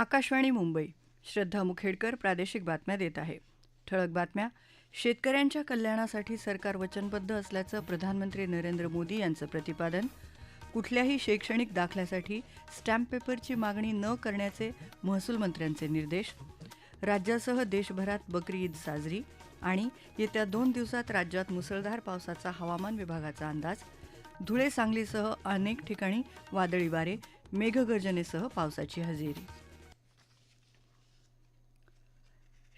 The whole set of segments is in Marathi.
आकाशवाणी मुंबई. श्रद्धा मुखेडकर प्रादेशिक बातम्या देत आहे. ठळक बातम्या. शेतकऱ्यांच्या कल्याणासाठी सरकार वचनबद्ध असल्याचं प्रधानमंत्री नरेंद्र मोदी यांचं प्रतिपादन. कुठल्याही शैक्षणिक दाखल्यासाठी स्टॅम्प पेपरची मागणी न करण्याचे महसूल मंत्र्यांचे निर्देश. राज्यासह देशभरात बकरी ईद साजरी आणि येत्या दोन दिवसात राज्यात मुसळधार पावसाचा हवामान विभागाचा अंदाज. धुळे सांगलीसह अनेक ठिकाणी वादळी वारे मेघगर्जनेसह पावसाची हजेरी.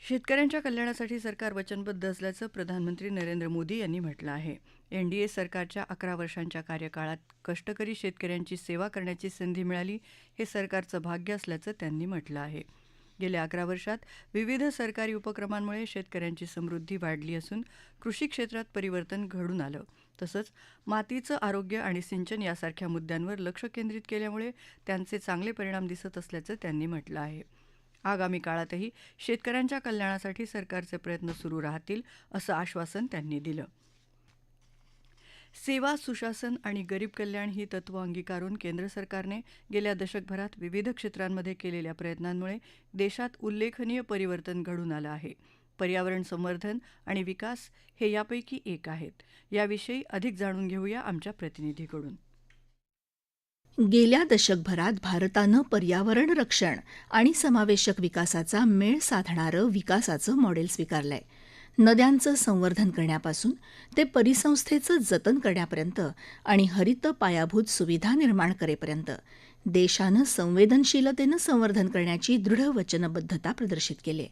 शेतकऱ्यांच्या कल्याणासाठी सरकार वचनबद्ध असल्याचं प्रधानमंत्री नरेंद्र मोदी यांनी म्हटलं आहे. एनडीए सरकारच्या अकरा वर्षांच्या कार्यकाळात कष्टकरी शेतकऱ्यांची सेवा करण्याची संधी मिळाली हे सरकारचं भाग्य असल्याचं त्यांनी म्हटलं आहे. गेल्या अकरा वर्षात विविध सरकारी उपक्रमांमुळे शेतकऱ्यांची समृद्धी वाढली असून कृषी क्षेत्रात परिवर्तन घडून आलं. तसंच मातीचं आरोग्य आणि सिंचन यासारख्या मुद्द्यांवर लक्ष केंद्रित केल्यामुळे त्यांचे चांगले परिणाम दिसत असल्याचं त्यांनी म्हटलं आहे. आगामी काळातही शेतकऱ्यांच्या कल्याणासाठी सरकारचे प्रयत्न सुरू राहतील असं आश्वासन त्यांनी दिलं. सेवा सुशासन आणि गरीब कल्याण ही तत्व अंगीकारून केंद्र सरकारने गेल्या दशकभरात विविध क्षेत्रांमध्ये केलेल्या प्रयत्नांमुळे देशात उल्लेखनीय परिवर्तन घडून आलं आहे. पर्यावरण संवर्धन आणि विकास हे यापैकी एक आहेत. याविषयी अधिक जाणून घेऊया आमच्या प्रतिनिधीकडून. गेल्या दशकभरात भारतानं पर्यावरण रक्षण आणि समावेशक विकासाचा मेळ साधणारं विकासाचं मॉडेल स्वीकारलंय. नद्यांचं संवर्धन करण्यापासून ते परिसंस्थेचं जतन करण्यापर्यंत आणि हरित पायाभूत सुविधा निर्माण करेपर्यंत देशानं संवेदनशीलतेनं संवर्धन करण्याची दृढ वचनबद्धता प्रदर्शित केली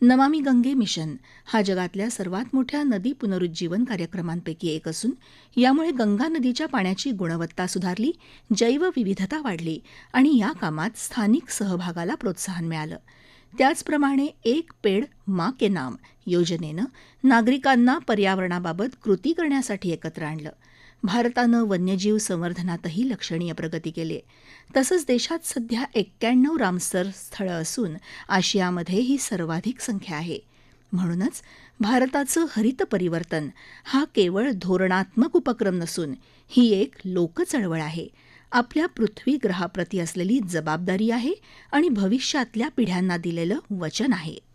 नमामी गंगे मिशन हा जगातल्या सर्वात मोठ्या नदी पुनरुज्जीवन कार्यक्रमांपैकी एक असून यामुळे गंगा नदीच्या पाण्याची गुणवत्ता सुधारली जैवविविधता वाढली आणि या कामात स्थानिक सहभागाला प्रोत्साहन मिळालं. त्याचप्रमाणे एक पेड मा के नाम योजनेनं नागरिकांना पर्यावरणाबाबत कृती करण्यासाठी एकत्र आणलं. भारतानं वन्यजीव संवर्धनातही लक्षणीय प्रगती केली. तसंच देशात सध्या एक्क्याण्णव रामसर स्थळं असून आशियामध्ये ही सर्वाधिक संख्या आहे. म्हणूनच भारताचं हरित परिवर्तन हा केवळ धोरणात्मक उपक्रम नसून ही एक लोकचळवळ आहे. आपल्या पृथ्वी ग्रहाप्रती असलेली जबाबदारी आहे आणि भविष्यातल्या पिढ्यांना दिलेलं वचन आहे.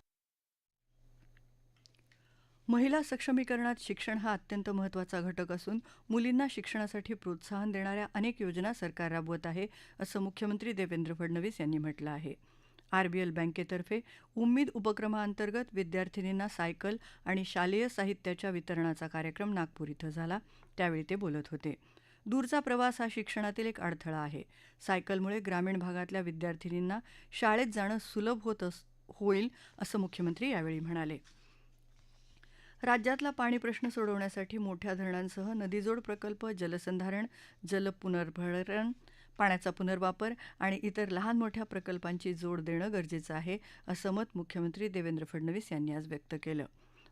महिला सक्षमीकरणात शिक्षण हा अत्यंत महत्त्वाचा घटक असून मुलींना शिक्षणासाठी प्रोत्साहन देणाऱ्या अनेक योजना सरकार राबवत आहे असं मुख्यमंत्री देवेंद्र फडणवीस यांनी म्हटलं आहे. आरबीएल बँकेतर्फे उम्मीद उपक्रमाअंतर्गत विद्यार्थिनींना सायकल आणि शालेय साहित्याच्या वितरणाचा कार्यक्रम नागपूर इथं झाला त्यावेळी ते बोलत होते. दूरचा प्रवास हा शिक्षणातील एक अडथळा आहे. सायकलमुळे ग्रामीण भागातल्या विद्यार्थिनींना शाळेत जाणं सुलभ होत होईल असं मुख्यमंत्री यावेळी म्हणाले. राज्यातला पाणी प्रश्न सोडवण्यासाठी मोठ्या धरणांसह नदीजोड प्रकल्प जलसंधारण जलपुनर्भरण पाण्याचा पुनर्वापर आणि इतर लहान मोठ्या प्रकल्पांची जोड देणं गरजेचं आहे असं मत मुख्यमंत्री देवेंद्र फडणवीस यांनी आज व्यक्त केलं.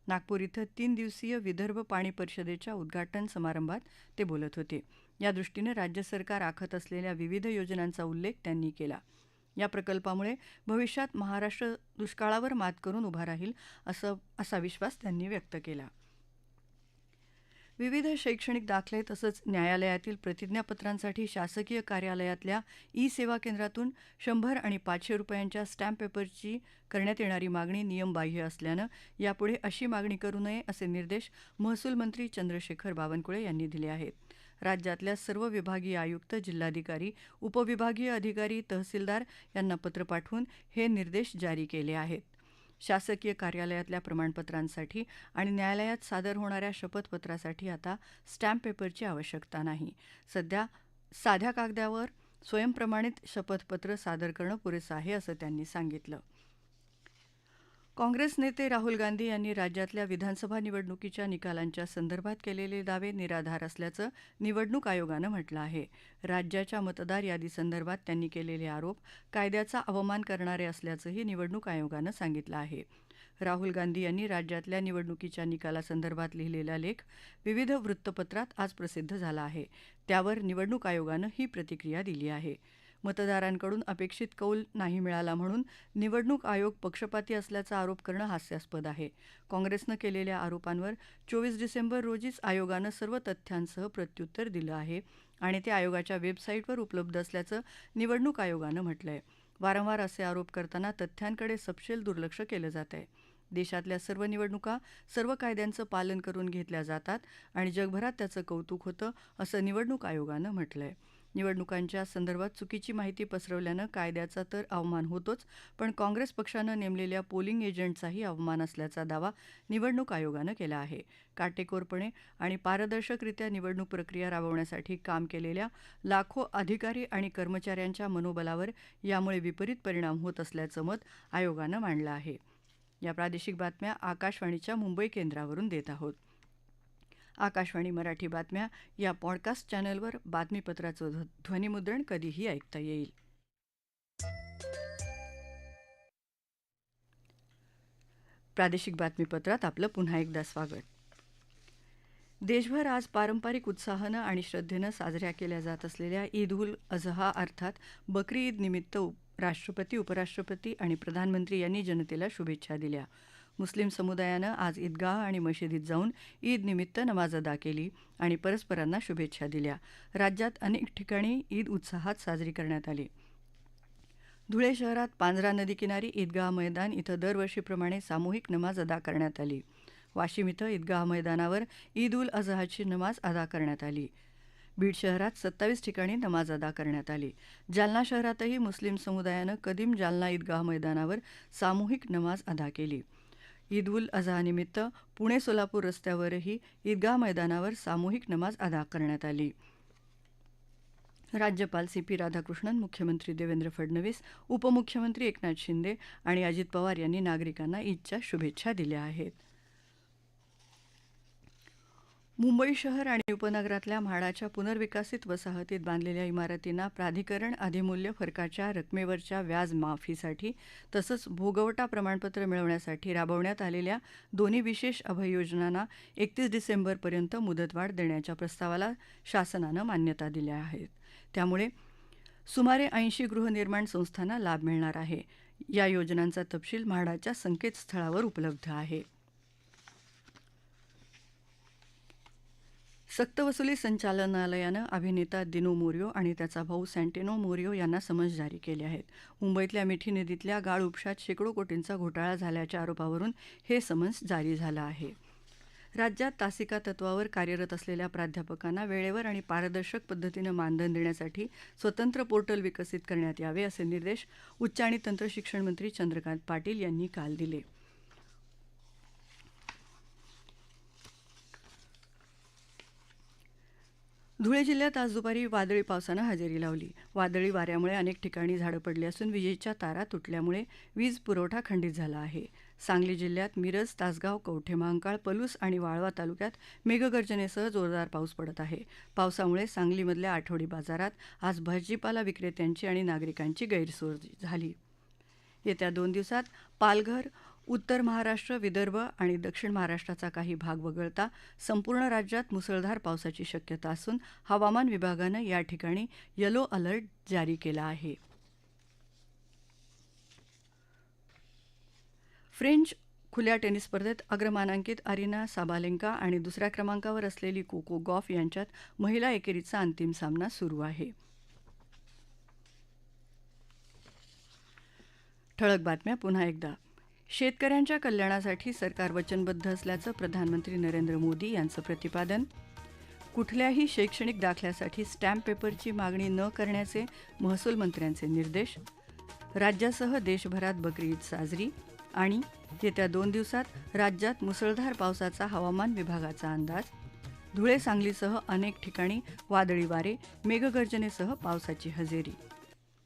नागपूर इथं तीन दिवसीय विदर्भ पाणी परिषदेच्या उद्घाटन समारंभात ते बोलत होते. यादृष्टीनं राज्य सरकार आखत असलेल्या विविध योजनांचा उल्लेख त्यांनी केला. या प्रकल्पामुळे भविष्यात महाराष्ट्र दुष्काळावर मात करून उभा राहील असं असा विश्वास त्यांनी व्यक्त केला. विविध शैक्षणिक दाखले तसंच न्यायालयातील प्रतिज्ञापत्रांसाठी शासकीय कार्यालयातल्या ई सेवा केंद्रातून शंभर आणि पाचशे रुपयांच्या स्टॅम्प पेपरची करण्यात येणारी मागणी नियमबाह्य असल्यानं यापुढे अशी मागणी करू नये असे निर्देश महसूल मंत्री चंद्रशेखर बावनकुळे यांनी दिले आहेत. राज्यातल्या सर्व विभागीय आयुक्त जिल्हाधिकारी उपविभागीय अधिकारी तहसीलदार यांना पत्र पाठवून हे निर्देश जारी केले आहेत. शासकीय कार्यालयातल्या प्रमाणपत्रांसाठी आणि न्यायालयात सादर होणाऱ्या शपथपत्रासाठी आता स्टॅम्प पेपरची आवश्यकता नाही. सध्या साध्या कागदावर स्वयंप्रमाणित शपथपत्र सादर करणं पुरेसं आहे असं त्यांनी सांगितलं. काँग्रेस नेते राहुल गांधी यांनी राज्यातल्या विधानसभा निवडणुकीच्या निकालांच्या संदर्भात केलेले दावे निराधार असल्याचं निवडणूक आयोगानं म्हटलं आहे. राज्याच्या मतदार यादीसंदर्भात त्यांनी केलेले आरोप कायद्याचा अवमान करणारे असल्याचंही निवडणूक आयोगानं सांगितलं आहे. राहुल गांधी यांनी राज्यातल्या निवडणुकीच्या निकालासंदर्भात लिहिलेला लेख विविध वृत्तपत्रात आज प्रसिद्ध झाला आहे. त्यावर निवडणूक आयोगानं ही प्रतिक्रिया दिली आहे. मतदारांकडून अपेक्षित कौल नाही मिळाला म्हणून निवडणूक आयोग पक्षपाती असल्याचा आरोप करणं हास्यास्पद आहे. काँग्रेसनं केलेल्या आरोपांवर चोवीस डिसेंबर रोजीच आयोगानं सर्व तथ्यांसह प्रत्युत्तर दिलं आहे आणि ते आयोगाच्या वेबसाईटवर उपलब्ध असल्याचं निवडणूक आयोगानं म्हटलंय. वारंवार असे आरोप करताना तथ्यांकडे सपशेल दुर्लक्ष केलं जात आहे देशातल्या सर्व निवडणुका सर्व कायद्यांचं पालन करून घेतल्या जातात आणि जगभरात त्याचं कौतुक होतं असं निवडणूक आयोगानं म्हटलं आहे निवडणुकांच्या संदर्भात चुकीची माहिती पसरवल्यानं कायद्याचा तर अवमान होतोच पण काँग्रेस पक्षानं नेमलेल्या पोलिंग एजंटचाही अवमान असल्याचा दावा निवडणूक आयोगानं केला आहे. काटेकोरपणे आणि पारदर्शकरित्या निवडणूक प्रक्रिया राबवण्यासाठी काम केलेल्या लाखो अधिकारी आणि कर्मचाऱ्यांच्या मनोबलावर यामुळे विपरीत परिणाम होत असल्याचं मत आयोगानं मांडलं आहे. या प्रादेशिक बातम्या आकाशवाणीच्या मुंबई केंद्रावरून देत आहोत. आकाशवाणी मराठी बातम्या या पॉडकास्ट चॅनलवर बातमीपत्राचं ध्वनिमुद्रण कधीही ऐकता येईल. प्रादेशिक बातमीपत्रात आपलं पुन्हा एकदा स्वागत. देशभर आज पारंपरिक उत्साहानं आणि श्रद्धेनं साजऱ्या केल्या जात असलेल्या ईद उल अझहा अर्थात बकरी ईद निमित्त राष्ट्रपती उपराष्ट्रपती आणि प्रधानमंत्री यांनी जनतेला शुभेच्छा दिल्या. मुस्लिम समुदायानं आज ईदगाह आणि मशिदीत जाऊन ईद निमित्त नमाज अदा केली आणि परस्परांना शुभेच्छा दिल्या. राज्यात अनेक ठिकाणी ईद उत्साहात साजरी करण्यात आली. धुळे शहरात पांझरा नदीकिनारी ईदगाह मैदान इथं दरवर्षीप्रमाणे सामूहिक नमाज अदा करण्यात आली. वाशिम इथं ईदगाह मैदानावर ईद उल अझहाची नमाज अदा करण्यात आली. बीड शहरात सत्तावीस ठिकाणी नमाज अदा करण्यात आली. जालना शहरातही मुस्लिम समुदायानं कदीम जालना ईदगाह मैदानावर सामूहिक नमाज अदा केली. ईद उल अझानिमित्त पुणे सोलापूर रस्त्यावरही ईदगाह मैदानावर सामूहिक नमाज अदा करण्यात आली. राज्यपाल सी पी राधाकृष्णन मुख्यमंत्री देवेंद्र फडणवीस उपमुख्यमंत्री एकनाथ शिंदे आणि अजित पवार यांनी नागरिकांना ईदच्या शुभेच्छा दिल्या आहेत. मुंबई शहर आणि उपनगरातल्या म्हाडाच्या पुनर्विकसित वसाहतीत बांधलेल्या इमारतींना प्राधिकरण अधिमूल्य फरकाच्या रकमेवरच्या व्याज माफीसाठी तसंच भोगवटा प्रमाणपत्र मिळवण्यासाठी राबवण्यात आलेल्या दोन्ही विशेष अभय योजनांना एकतीस डिसेंबरपर्यंत मुदतवाढ देण्याच्या प्रस्तावाला शासनानं मान्यता दिल्या आहेत. त्यामुळे सुमारे ऐंशी गृहनिर्माण संस्थांना लाभ मिळणार आहे. या योजनांचा तपशील म्हाडाच्या संकेतस्थळावर उपलब्ध आहे. सक्तवसुली संचालनालयानं अभिनेता दिनो मोरियो आणि त्याचा भाऊ सँटेनो मोरियो यांना समन्स जारी केले आहेत. मुंबईतल्या मिठी नदीतल्या गाळ उपशात शेकडो कोटींचा घोटाळा झाल्याच्या आरोपावरून हे समन्स जारी झालं आहे. राज्यात तासिका तत्वावर कार्यरत असलेल्या प्राध्यापकांना वेळेवर आणि पारदर्शक पद्धतीनं मानधन देण्यासाठी स्वतंत्र पोर्टल विकसित करण्यात यावे असे निर्देश उच्च आणि तंत्रशिक्षण मंत्री चंद्रकांत पाटील यांनी काल दिले. धुळे जिल्ह्यात आज दुपारी वादळी पावसानं हजेरी लावली. वादळी वाऱ्यामुळे अनेक ठिकाणी झाडं पडली असून विजेच्या तारा तुटल्यामुळे वीज पुरवठा खंडित झाला आहे. सांगली जिल्ह्यात मिरज तासगाव कवठे महांकाळ पलूस आणि वाळवा तालुक्यात मेघगर्जनेसह जोरदार पाऊस पडत आहे. पावसामुळे सांगलीमधल्या आठवडी बाजारात आज भाजीपाला विक्रेत्यांची आणि नागरिकांची गैरसोय झाली. येत्या दोन दिवसात पालघर उत्तर महाराष्ट्र विदर्भ आणि दक्षिण महाराष्ट्राचा काही भाग वगळता संपूर्ण राज्यात मुसळधार पावसाची शक्यता असून हवामान विभागानं या ठिकाणी येलो अलर्ट जारी केला आहे. फ्रेंच खुल्या टेनिस स्पर्धेत अग्रमानांकित अरिना साबालेंका आणि दुसऱ्या क्रमांकावर असलेली कोको गॉफ यांच्यात महिला एकेरीचा अंतिम सामना सुरू आहे. ठळक बातम्या पुन्हा एकदा. शेतकऱ्यांच्या कल्याणासाठी सरकार वचनबद्ध असल्याचं प्रधानमंत्री नरेंद्र मोदी यांचं प्रतिपादन. कुठल्याही शैक्षणिक दाखल्यासाठी स्टॅम्प पेपरची मागणी न करण्याचे महसूल मंत्र्यांचे निर्देश. राज्यासह देशभरात बकरी ईद साजरी आणि येत्या दोन दिवसात राज्यात मुसळधार पावसाचा हवामान विभागाचा अंदाज. धुळे सांगलीसह अनेक ठिकाणी वादळी वारे मेघगर्जनेसह पावसाची हजेरी.